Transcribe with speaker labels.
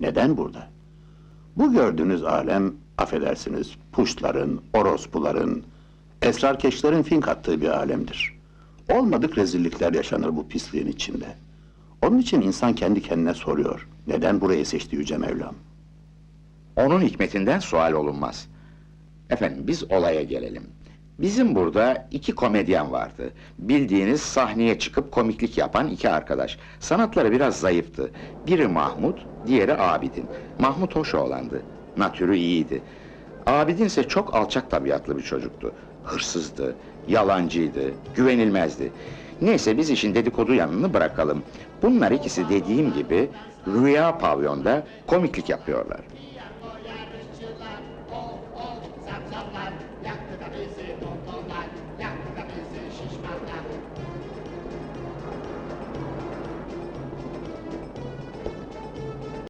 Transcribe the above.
Speaker 1: Neden burada? Bu gördüğünüz alem, affedersiniz, puşların, orospuların, esrarkeşlerin fink attığı bir alemdir. Olmadık rezillikler yaşanır bu pisliğin içinde. Onun için insan kendi kendine soruyor, neden burayı seçti Yüce Mevlam?
Speaker 2: Onun hikmetinden sual olunmaz. Efendim biz olaya gelelim. Bizim burada iki komedyen vardı. Bildiğiniz sahneye çıkıp komiklik yapan iki arkadaş. Sanatları biraz zayıftı. Biri Mahmut, diğeri Abidin. Mahmut hoş oğlandı. Natürü iyiydi. Abidin ise çok alçak tabiatlı bir çocuktu. Hırsızdı, yalancıydı, güvenilmezdi. Neyse biz işin dedikodu yanını bırakalım. Bunlar ikisi dediğim gibi rüya pavyonda komiklik yapıyorlar.